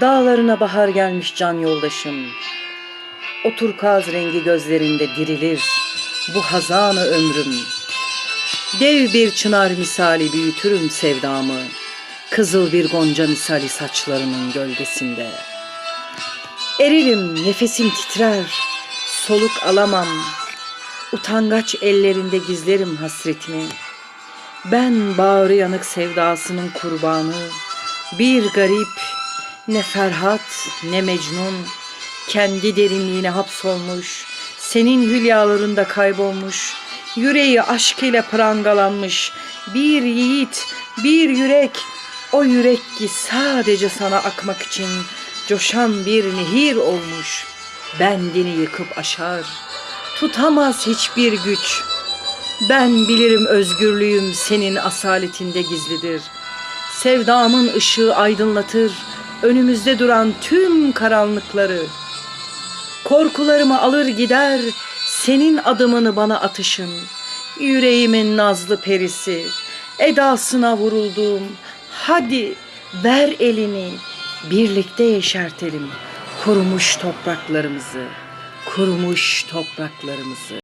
Dağlarına bahar gelmiş can yoldaşım. O turkuaz rengi gözlerinde dirilir bu hazanı ömrüm. Dev bir çınar misali büyütürüm sevdamı. Kızıl bir gonca misali saçlarının gölgesinde. Eririm, nefesim titrer, soluk alamam. Utangaç ellerinde gizlerim hasretimi. Ben bağrı yanık sevdasının kurbanı. Bir garip, ne Ferhat ne Mecnun. Kendi derinliğine hapsolmuş, senin hülyalarında kaybolmuş. Yüreği aşk ile prangalanmış. Bir yiğit, bir yürek. O yürek ki sadece sana akmak için coşan bir nehir olmuş. Bendini yıkıp aşar. Tutamaz hiçbir güç. Ben bilirim özgürlüğüm senin asaletinde gizlidir. Sevdamın ışığı aydınlatır önümüzde duran tüm karanlıkları. Korkularımı alır gider senin adımını bana atışın. Yüreğimin nazlı perisi, edasına vuruldum. Hadi ver elini, birlikte yeşertelim kurumuş topraklarımızı, kurumuş topraklarımızı.